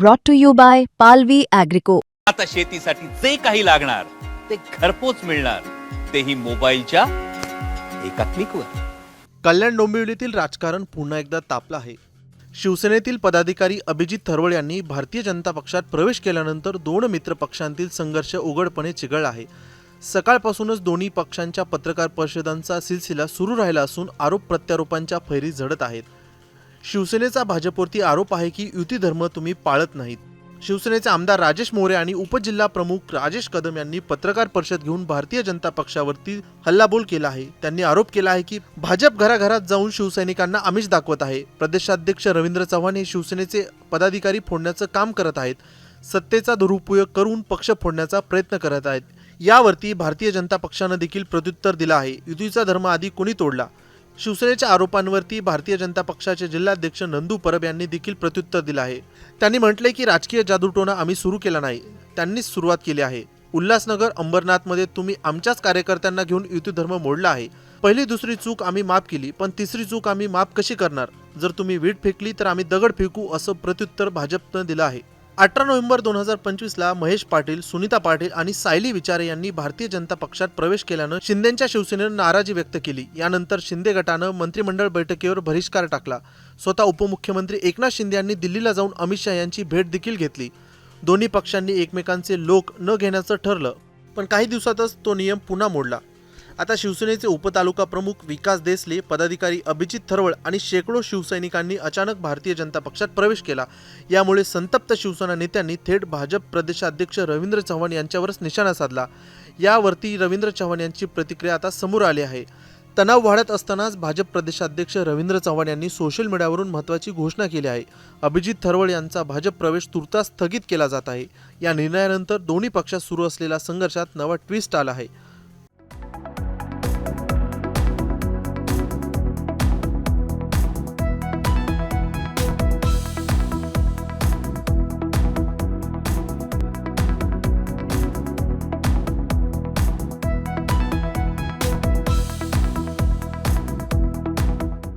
brought to you by Palvi Agrico. आता शेतीसाठी जे काही लागणार ते घरपोच मिळणार. तेही मोबाईलच्या एका क्लिकवर. कल्याण डोंबिवलीतील राजकारण पुन्हा एकदा तापलं आहे. शिवसेनेतील पदाधिकारी अभिजित थरवळ यांनी भारतीय जनता पक्षात प्रवेश केल्यानंतर दोन मित्र पक्षांतील संघर्ष उघडपणे चिघळला आहे. सकाळपासूनच दोन्ही पक्षांच्या पत्रकार परिषदांचा सिलसिला सुरू राहिला असून आरोप प्रत्यारोपांच्या फैरी झडत आहेत. शिवसेनेचा भाजपवरती आरोप आहे की युती धर्म तुम्ही पाळत नाहीत. शिवसेनेचे आमदार राजेश मोरे आणि उपजिल्हा प्रमुख राजेश कदम यांनी पत्रकार परिषद घेऊन भारतीय जनता पक्षावरती हल्लाबोल केला आहे. त्यांनी आरोप केला आहे की भाजप घराघरात जाऊन शिवसैनिकांना आमिष दाखवत आहे. प्रदेशाध्यक्ष रवींद्र चव्हाण हे शिवसेनेचे पदाधिकारी फोडण्याचं काम करत आहेत. सत्तेचा दुरुपयोग करून पक्ष फोडण्याचा प्रयत्न करत आहेत. यावरती भारतीय जनता पक्षानं देखील प्रत्युत्तर दिलं आहे. युतीचा धर्म आधी कोणी तोडला? शिवसेनेच्या आरोपांवरती भारतीय जनता पक्षाचे जिल्हाध्यक्ष नंदू परब यांनी देखील प्रत्युत्तर दिलं आहे. त्यांनी म्हटलंय की राजकीय जादूटोणा आम्ही सुरू केला नाही. त्यांनीच सुरुवात केली आहे. उल्हासनगर अंबरनाथमध्ये तुम्ही आमच्याच कार्यकर्त्यांना घेऊन युती धर्म मोडला आहे. पहिली दुसरी चूक आम्ही माफ केली पण तिसरी चूक आम्ही माफ कशी करणार? जर तुम्ही वीट फेकली तर आम्ही दगड फेकू असं प्रत्युत्तर भाजपनं दिलं आहे. अठरा नोव्हेंबर दोन हजार पंचवीसला महेश पाटील सुनीता पाटील आणि सायली विचारे यांनी भारतीय जनता पक्षात प्रवेश केल्यानं शिंदेच्या शिवसेनेनं नाराजी व्यक्त केली. यानंतर शिंदे गटानं मंत्रिमंडळ बैठकीवर बहिष्कार टाकला. स्वतः उपमुख्यमंत्री एकनाथ शिंदे यांनी दिल्लीला जाऊन अमित शहा यांची भेट देखील घेतली. दोन्ही पक्षांनी एकमेकांचे लोक न घेण्याचं ठरलं. पण काही दिवसातच तो नियम पुन्हा मोडला. आता शिवसेनेचे उपतालुका प्रमुख विकास देसले पदाधिकारी अभिजित थरवळ आणि शेकडो शिवसैनिकांनी अचानक भारतीय जनता पक्षात प्रवेश केला. यामुळे संतप्त शिवसेना नेत्यांनी थेट भाजप प्रदेशाध्यक्ष रवींद्र चव्हाण यांच्यावरच निशाणा साधला. यावरती रवींद्र चव्हाण यांची प्रतिक्रिया आता समोर आली आहे. तणाव वाढत असतानाच भाजप प्रदेशाध्यक्ष रवींद्र चव्हाण यांनी सोशल मीडियावरून महत्त्वाची घोषणा केली आहे. अभिजित थरवळ यांचा भाजप प्रवेश तुर्तास स्थगित केला जात आहे. या निर्णयानंतर दोन्ही पक्षात सुरू असलेल्या संघर्षात नवा ट्विस्ट आला आहे.